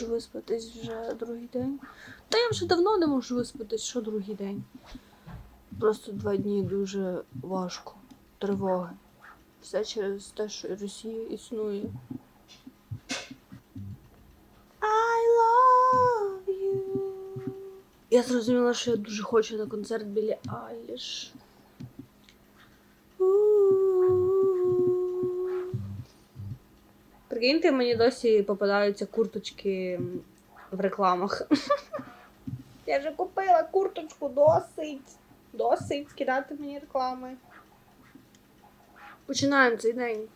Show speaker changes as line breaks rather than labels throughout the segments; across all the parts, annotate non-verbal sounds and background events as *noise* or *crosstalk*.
можу виспатись вже другий день. Та я вже давно не можу виспатись, що другий день. Просто два дні дуже важко. Тривоги. Все через те, що Росія існує. I love you. Я зрозуміла, що я дуже хочу на концерт Білі Айліш. Прикиньте, мені досі попадаються курточки в рекламах. *laughs* Я вже купила курточку досить. Досить кидати мені реклами. Починаємо цей день.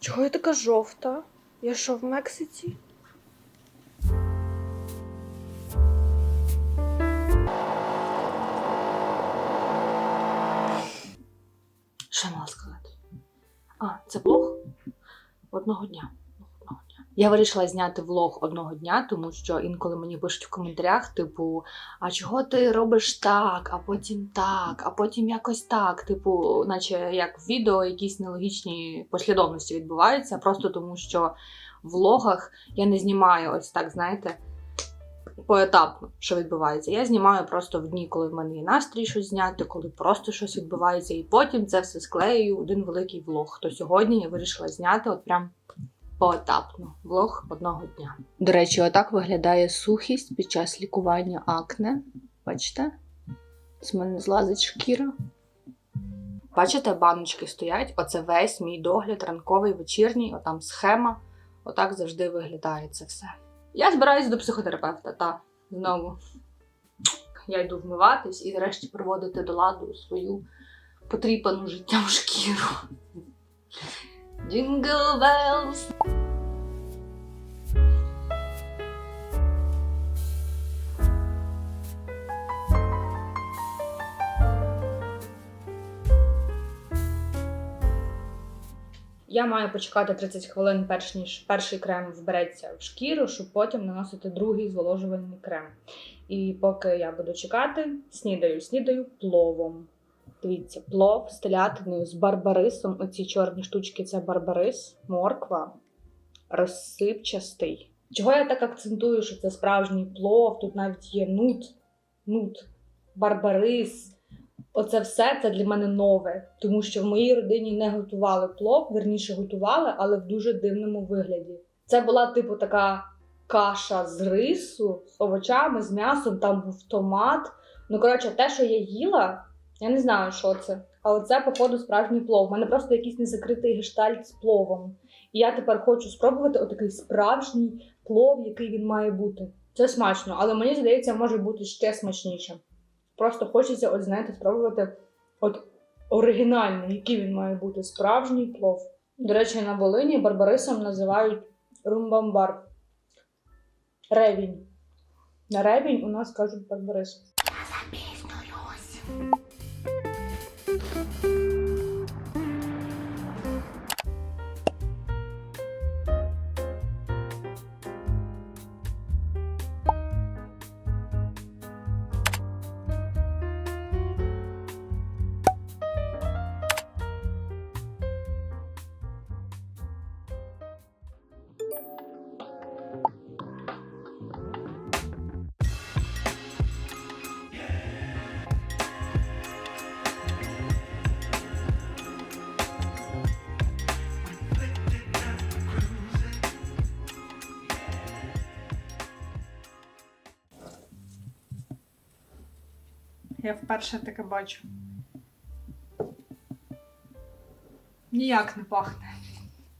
Чого я така жовта? Я що в Мексиці? А, це блог одного дня. Я вирішила зняти влог одного дня, тому що інколи мені пишуть в коментарях, типу, а чого ти робиш так, а потім так, а потім якось так. Типу, наче як в відео якісь нелогічні послідовності відбуваються, просто тому що в влогах я не знімаю ось так, знаєте, поетапно, що відбувається. Я знімаю просто в дні, коли в мене є настрій щось зняти, коли просто щось відбувається, і потім це все склею один великий влог. То сьогодні я вирішила зняти от прям поетапно влог одного дня. До речі, отак виглядає сухість під час лікування акне. Бачите? З мене злазить шкіра. Бачите, баночки стоять. Оце весь мій догляд, ранковий, вечірній, отам схема. Отак завжди виглядає це все. Я збираюся до психотерапевта, та знову. Я йду вмиватись і нарешті приводити до ладу свою потріпану життям шкіру. Jingle bells! Я маю почекати 30 хвилин, перш ніж перший крем вбереться в шкіру, щоб потім наносити другий зволожувальний крем. І поки я буду чекати, снідаю, снідаю пловом. Дивіться, плов з телятиною, з барбарисом. Оці чорні штучки це барбарис, морква, розсипчастий. Чого я так акцентую, що це справжній плов? Тут навіть є нут, нут, барбарис. Оце все це для мене нове, тому що в моїй родині не готували плов, верніше готували, але в дуже дивному вигляді. Це була типу така каша з рису, з овочами, з м'ясом, там був томат. Ну, коротше, те, що я їла, я не знаю, що це. Але це, походу, справжній плов. У мене просто якийсь незакритий гештальт з пловом. І я тепер хочу спробувати отакий справжній плов, який він має бути. Це смачно, але мені здається, може бути ще смачніше. Просто хочеться, от знаєте, спробувати от оригінальний, який він має бути, справжній плов. До речі, на Волині барбарисом називають румбамбар. Ревінь. На ревінь у нас кажуть барбарис.
Я вперше таке бачу. Ніяк не пахне.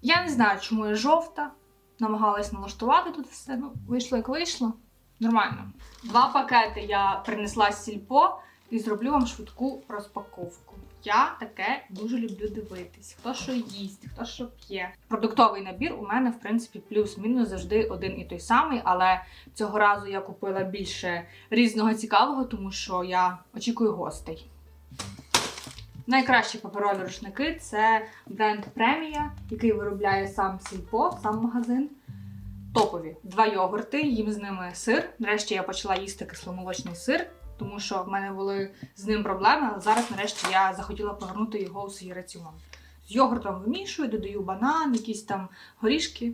Я не знаю, чому я жовта. Намагалась налаштувати тут все. Ну, вийшло як вийшло. Нормально. Два пакети я принесла з сільпо і зроблю вам швидку розпаковку. Я таке дуже люблю дивитись. Хто що їсть, хто що п'є. Продуктовий набір у мене, в принципі, плюс-мінус завжди один і той самий, але цього разу я купила більше різного цікавого, тому що я очікую гостей. Найкращі паперові рушники це бренд Премія, який виробляє сам Сільпо, сам магазин. Топові два йогурти, їм з ними сир. Нарешті я почала їсти кисломолочний сир, тому що в мене були з ним проблеми, але зараз нарешті я захотіла повернути його у свій раціон. З йогуртом вимішую, додаю банан, якісь там горішки.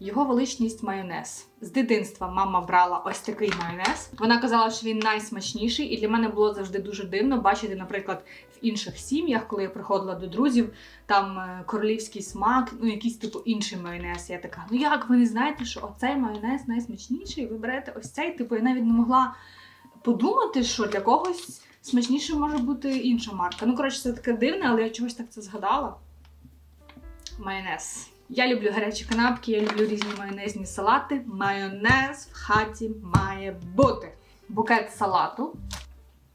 Його величність майонез. З дитинства мама брала ось такий майонез. Вона казала, що він найсмачніший, і для мене було завжди дуже дивно бачити, наприклад, в інших сім'ях, коли я приходила до друзів, там е, королівський смак, ну якийсь типу інший майонез. Я така, ну як ви не знаєте, що оцей майонез найсмачніший? Ви берете ось цей. Типу, я навіть не могла подумати, що для когось смачніше може бути інша марка. Ну, коротше, це таке дивне, але я чогось так це згадала. Майонез. Я люблю гарячі канапки, я люблю різні майонезні салати. Майонез в хаті має бути. Букет салату.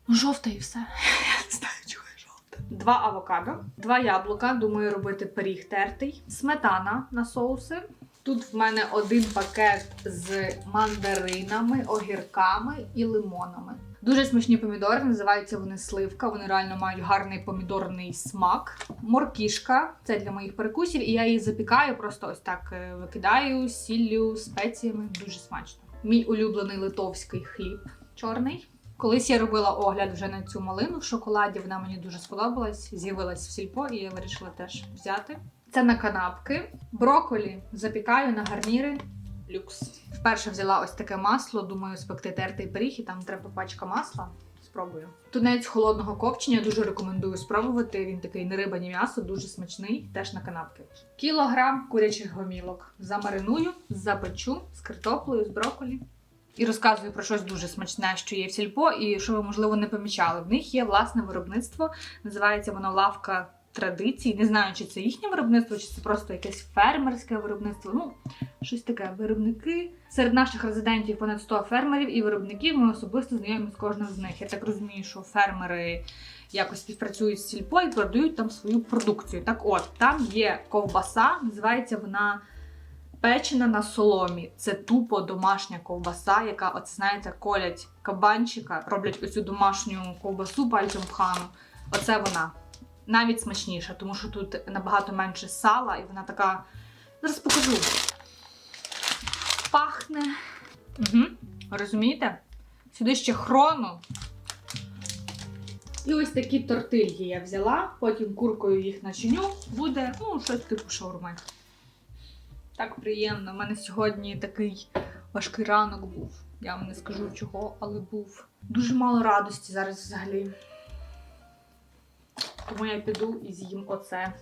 Жовте і все. *laughs* Я не знаю, чого я жовте. Два авокадо, два яблука. Думаю, робити пиріг тертий, сметана на соуси. Тут в мене один пакет з мандаринами, огірками і лимонами. Дуже смачні помідори, називаються вони сливка. Вони реально мають гарний помідорний смак. Моркішка це для моїх перекусів, і я її запікаю, просто ось так е, викидаю сіллю, спеціями. Дуже смачно. Мій улюблений литовський хліб чорний. Колись я робила огляд вже на цю малину в шоколаді. Вона мені дуже сподобалась. З'явилась в сільпо, і я вирішила теж взяти. Це на канапки. Броколі запікаю на гарніри. Люкс. Вперше взяла ось таке масло. Думаю, спекти тертий пиріг, і там треба пачка масла. Спробую. Тунець холодного копчення дуже рекомендую спробувати. Він такий не риба, ні м'ясо, дуже смачний, теж на канапки. Кілограм курячих гомілок. Замариную, запечу з картоплею, з броколі. І розказую про щось дуже смачне, що є в сільпо, і що ви, можливо, не помічали. В них є власне виробництво, називається воно лавка традицій. Не знаю, чи це їхнє виробництво, чи це просто якесь фермерське виробництво. Ну, щось таке. Виробники. Серед наших резидентів понад 100 фермерів і виробників. Ми особисто знайомі з кожним з них. Я так розумію, що фермери якось співпрацюють з сільпо і продають там свою продукцію. Так от, там є ковбаса, називається вона. Печена на соломі. Це тупо домашня ковбаса, яка, от знаєте, колять кабанчика, роблять оцю домашню ковбасу пальцем в хану. Оце вона. Навіть смачніша, тому що тут набагато менше сала, і вона така. Зараз покажу. Пахне. Угу. Розумієте? Сюди ще хрону. І ось такі тортильї я взяла, потім куркою їх начиню. Буде ну, щось типу шаурми. Так приємно. У мене сьогодні такий важкий ранок був. Я вам не скажу чого, але був. Дуже мало радості зараз взагалі. Тому я піду і з'їм оце.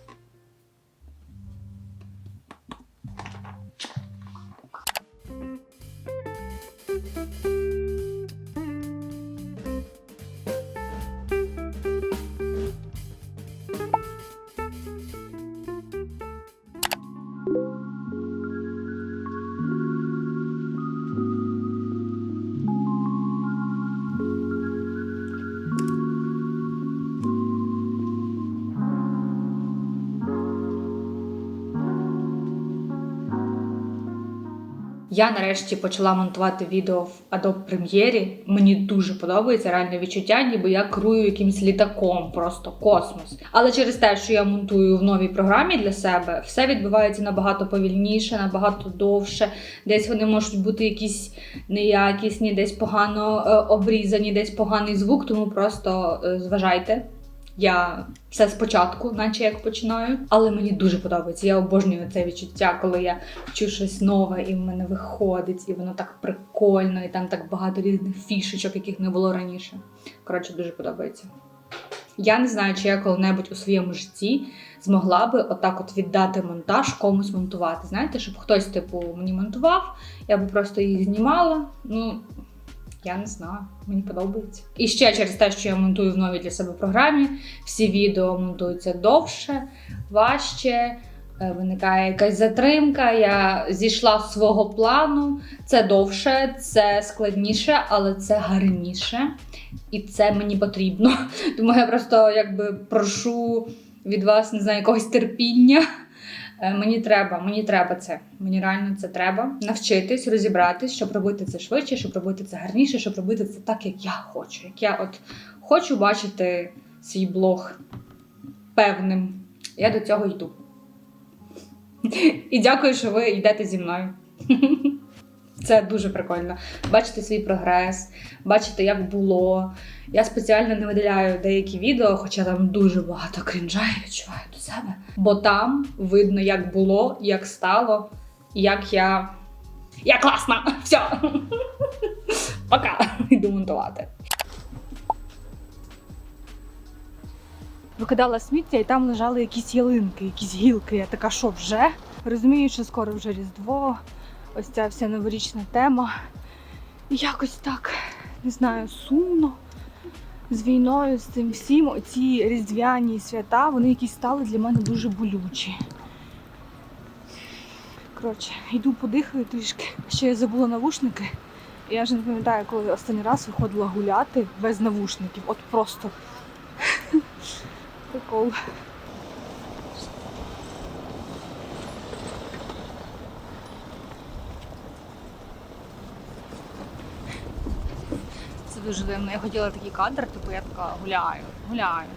Я нарешті почала монтувати відео в Adobe Premiere. Мені дуже подобається реальне відчуття, ніби я керую якимось літаком, просто космос. Але через те, що я монтую в новій програмі для себе, все відбувається набагато повільніше, набагато довше. Десь вони можуть бути якісь неякісні, десь погано е, обрізані, десь поганий звук, тому просто е, зважайте. Я все спочатку, наче як починаю, але мені дуже подобається. Я обожнюю це відчуття, коли я вчу щось нове, і в мене виходить, і воно так прикольно, і там так багато різних фішечок, яких не було раніше. Коротше, дуже подобається. Я не знаю, чи я коли-небудь у своєму житті змогла би отак от віддати монтаж комусь монтувати. Знаєте, щоб хтось, типу, мені монтував, я би просто їх знімала. Ну, я не знаю, мені подобається. І ще через те, що я монтую в новій для себе програмі, всі відео монтуються довше, важче. е, Виникає якась затримка, я зійшла з свого плану. Це довше, це складніше, але це гарніше. І це мені потрібно. *laughs* Тому я просто якби прошу від вас, не знаю, якогось терпіння. Е, Мені треба, мені треба це. Мені реально це треба навчитись, розібратись, щоб робити це швидше, щоб робити це гарніше, щоб робити це так, як я хочу. Як я от хочу бачити свій блог певним. Я до цього йду. І дякую, що ви йдете зі мною. *laughs* Це дуже прикольно. Бачити свій прогрес, бачити, як було. Я спеціально не виділяю деякі відео, хоча там дуже багато крінжа я відчуваю. Себе. Бо там видно, як було, як стало, як я. Я класна! *laughs* Все! Пока! Йду монтувати. Викидала сміття, і там лежали якісь ялинки, якісь гілки. Я така, що вже? Розумію, що скоро вже Різдво, ось ця вся новорічна тема. І якось так, не знаю, сумно. З війною, з цим всім, оці різдвяні свята, вони якісь стали для мене дуже болючі. Коротше, йду подихаю трішки. Ще я забула навушники. Я вже не пам'ятаю, коли останній раз виходила гуляти без навушників. От просто *laughs* прикол. Це дуже дивно. Я хотіла такий кадр, типу я така гуляю, гуляю.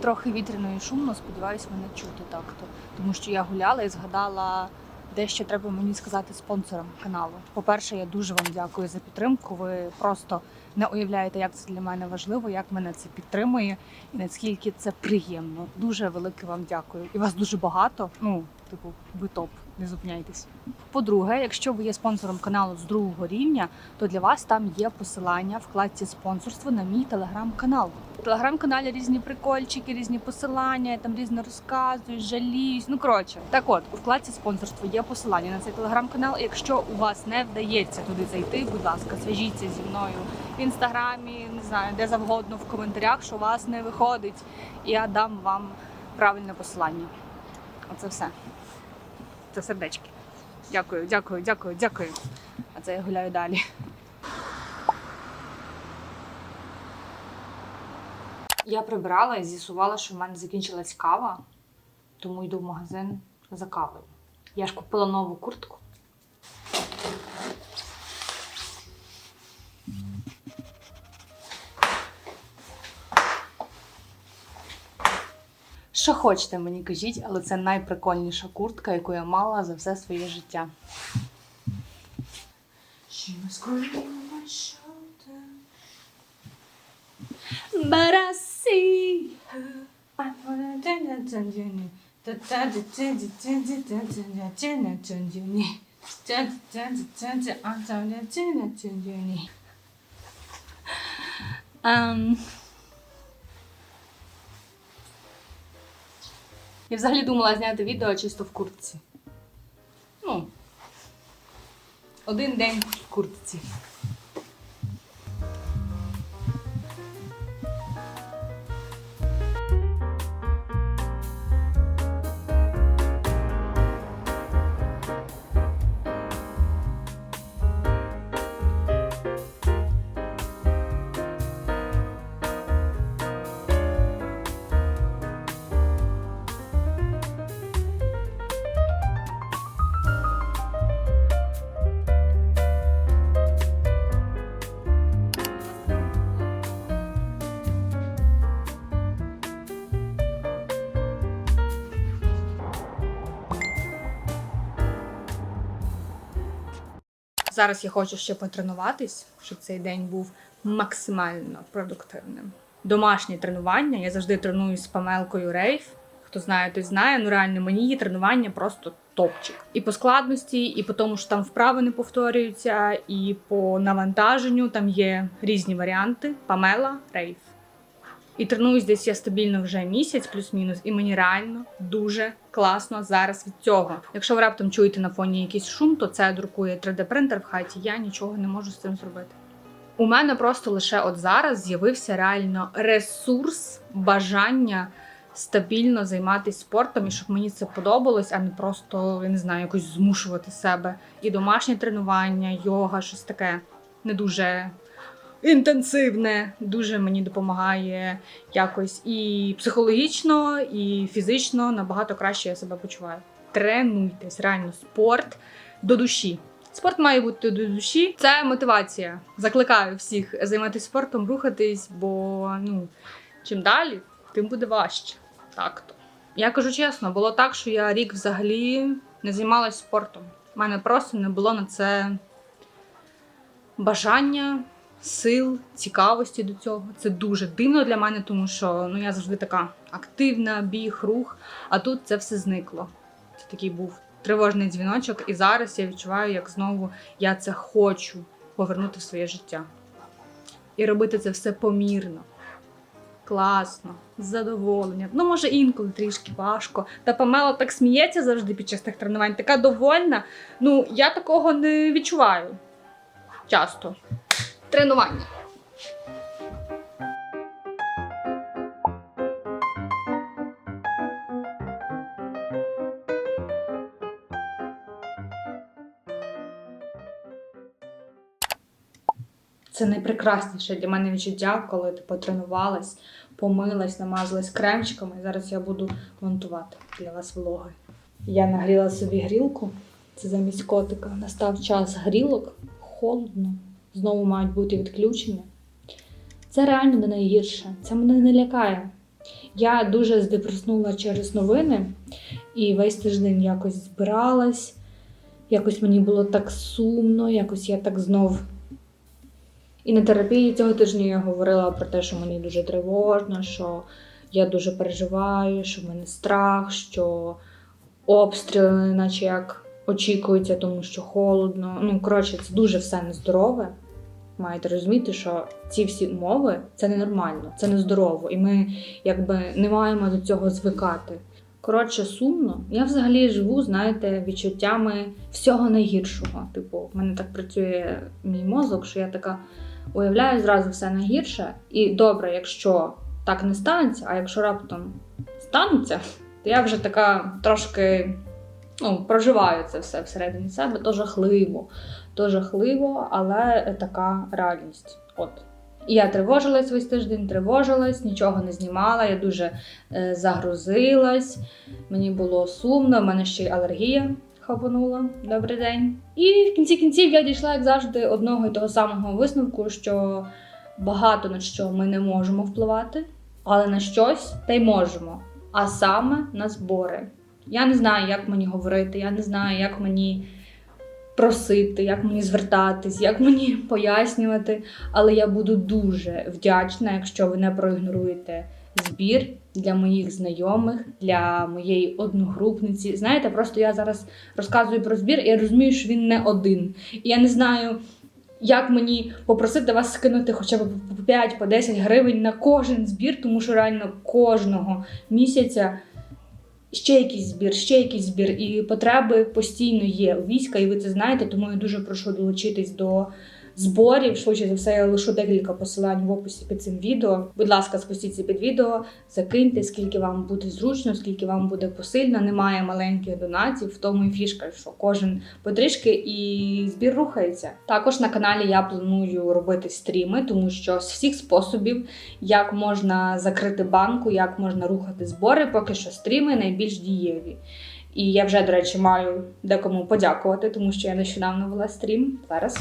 Трохи вітряно і шумно, сподіваюсь, мене чути так-то. Тому що я гуляла і згадала дещо треба мені сказати спонсорам каналу. По-перше, я дуже вам дякую за підтримку. Ви просто не уявляєте, як це для мене важливо, як мене це підтримує і наскільки це приємно. Дуже велике вам дякую. І вас дуже багато. Ну, типу, ви топ, не зупиняйтесь. По-друге, якщо ви є спонсором каналу з другого рівня, то для вас там є посилання в вкладці спонсорство на мій телеграм-канал. В телеграм-каналі різні прикольчики, різні посилання, я там різно розказую, жаліюсь. Ну коротше, так от у вкладці спонсорство є посилання на цей телеграм-канал. Якщо у вас не вдається туди зайти, будь ласка, зв'яжіться зі мною в інстаграмі, не знаю, де завгодно в коментарях, що у вас не виходить, і я дам вам правильне посилання. Оце все. Це сердечки. Дякую, дякую, дякую, дякую. А це я гуляю далі. Я прибирала і з'ясувала, що в мене закінчилась кава, тому йду в магазин за кавою. Я ж купила нову куртку. Що хочете мені кажіть, але це найприкольніша куртка, яку я мала за все своє життя. But I see her. I wanna. Da da da Я взагалі думала зняти відео чисто в куртці. Ну, один день в куртці. Зараз я хочу ще потренуватись, щоб цей день був максимально продуктивним. Домашні тренування. Я завжди тренуюсь з Памелкою Рейф. Хто знає, той знає. Ну реально мені її тренування просто топчик. І по складності, і по тому, що там вправи не повторюються, і по навантаженню там є різні варіанти. Памела Рейф. І тренуюсь десь я стабільно вже місяць, плюс-мінус, і мені реально дуже класно зараз від цього. Якщо ви раптом чуєте на фоні якийсь шум, то це друкує 3D-принтер в хаті. Я нічого не можу з цим зробити. У мене просто лише от зараз з'явився реально ресурс, бажання стабільно займатися спортом і щоб мені це подобалось, а не просто я не знаю, якось змушувати себе. І домашнє тренування, йога, щось таке не дуже інтенсивне, дуже мені допомагає якось і психологічно, і фізично набагато краще я себе почуваю. Тренуйтесь, реально спорт до душі. Спорт має бути до душі. Це мотивація. Закликаю всіх займатися спортом, рухатись, бо ну чим далі, тим буде важче. Так то. Я кажу чесно, було так, що я рік взагалі не займалась спортом. У мене просто не було на це бажання,
сил, цікавості до цього. Це дуже дивно для мене, тому що ну, я завжди така активна, біг, рух, а тут це все зникло. Це такий був тривожний дзвіночок, і зараз я відчуваю, як знову я це хочу повернути в своє життя. І робити це все помірно, класно, з задоволенням. Ну, може, інколи трішки важко. Та Памела так сміється завжди під час тих тренувань, така довольна. Ну, я такого не відчуваю часто. Тренування. Це найпрекрасніше для мене відчуття, коли ти потренувалась, помилась, намазалась кремчиками. Зараз я буду монтувати для вас влоги. Я нагріла собі грілку. Це замість котика. Настав час грілок. Холодно. Знову мають бути відключення. Це реально не найгірше. Це мене не лякає. Я дуже здепреснула через новини і весь тиждень якось збиралась. Якось мені було так сумно, якось я так знов. І на терапії цього тижня я говорила про те, що мені дуже тривожно, що я дуже переживаю, що в мене страх, що обстріли, наче як очікуються, тому що холодно. Ну, коротше, це дуже все нездорове. Маєте розуміти, що ці всі умови це ненормально, це нездорово, і ми якби не маємо до цього звикати. Коротше, сумно. Я взагалі живу, знаєте, відчуттями всього найгіршого. Типу, в мене так працює мій мозок, що я така уявляю зразу все найгірше. І добре, якщо так не станеться, а якщо раптом станеться, то я вже така трошки ну, проживаю це все всередині себе, то жахливо, то жахливо, але така реальність. От. І я тривожилась весь тиждень, тривожилась, нічого не знімала, я дуже е, загрузилась, мені було сумно, в мене ще й алергія хапанула. Добрий день. І в кінці кінців я дійшла, як завжди, одного і того самого висновку, що багато на що ми не можемо впливати, але на щось та й можемо. А саме на збори. Я не знаю, як мені говорити, я не знаю, як мені просити, як мені звертатись, як мені пояснювати. Але я буду дуже вдячна, якщо ви не проігноруєте збір для моїх знайомих, для моєї одногрупниці. Знаєте, просто я зараз розказую про збір, і я розумію, що він не один. І я не знаю. Як мені попросити вас скинути хоча б по 5 по 10 гривень на кожен збір, тому що реально кожного місяця ще якийсь збір, ще якийсь збір, і потреби постійно є у війська, і ви це знаєте, тому я дуже прошу долучитись до зборів. Швидше за все, я лишу декілька посилань в описі під цим відео. Будь ласка, спустіться під відео, закиньте, скільки вам буде зручно, скільки вам буде посильно. Немає маленьких донатів, в тому і фішка, що кожен потрішки і збір рухається. Також на каналі я планую робити стріми, тому що з всіх способів як можна закрити банку, як можна рухати збори, поки що стріми найбільш дієві. І я вже, до речі, маю декому подякувати, тому що я нещодавно вела стрім. Зараз.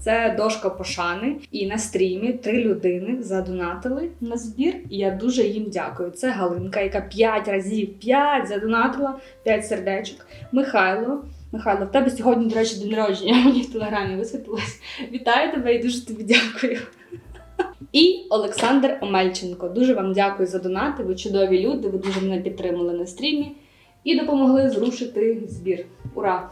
Це дошка пошани. І на стрімі три людини задонатили на збір. І я дуже їм дякую. Це Галинка, яка п'ять разів п'ять задонатила, п'ять сердечок. Михайло. Михайло, в тебе сьогодні, до речі, день народження. *laughs* Мені в телеграмі висвітлилось. Вітаю тебе і дуже тобі дякую. І Олександр Омельченко. Дуже вам дякую за донати. Ви чудові люди. Ви дуже мене підтримали на стрімі і допомогли зрушити збір. Ура!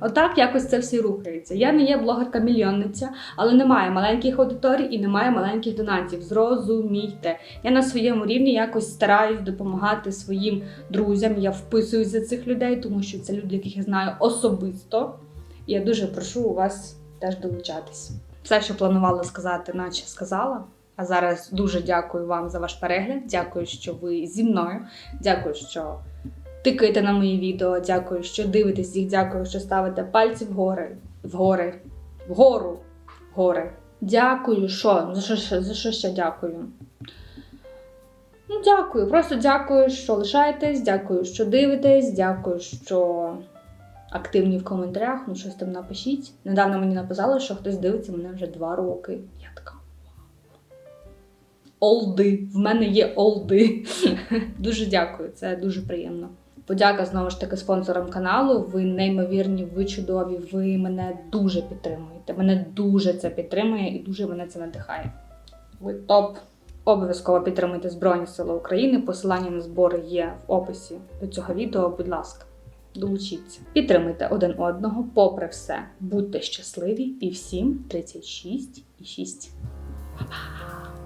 Отак якось це все рухається. Я не є блогерка-мільйонниця, але немає маленьких аудиторій і немає маленьких донатів. Зрозумійте. Я на своєму рівні якось стараюсь допомагати своїм друзям. Я вписуюсь за цих людей, тому що це люди, яких я знаю особисто. І я дуже прошу у вас теж долучатись. Все, що планувала сказати, наче сказала. А зараз дуже дякую вам за ваш перегляд. Дякую, що ви зі мною. Дякую, що тикаєте на мої відео. Дякую, що дивитесь їх. Дякую, що ставите пальці вгори, вгори, вгору, вгори. Дякую, що? За що, за що ще дякую? Ну, дякую. Просто дякую, що лишаєтесь, дякую, що дивитесь, дякую, що активні в коментарях. Ну, щось там напишіть. Недавно мені написали, що хтось дивиться мене вже два роки. Я така. Олди. В мене є олди. *laughs* Дуже дякую, це дуже приємно. Подяка знову ж таки спонсорам каналу. Ви неймовірні, ви чудові, ви мене дуже підтримуєте. Мене дуже це підтримує і дуже мене це надихає. Ви топ. Обов'язково підтримуйте Збройні Сили України. Посилання на збори є в описі до цього відео. Будь ласка, долучіться. Підтримуйте один одного, попри все. Будьте щасливі і всім 36 і 6. Па-па!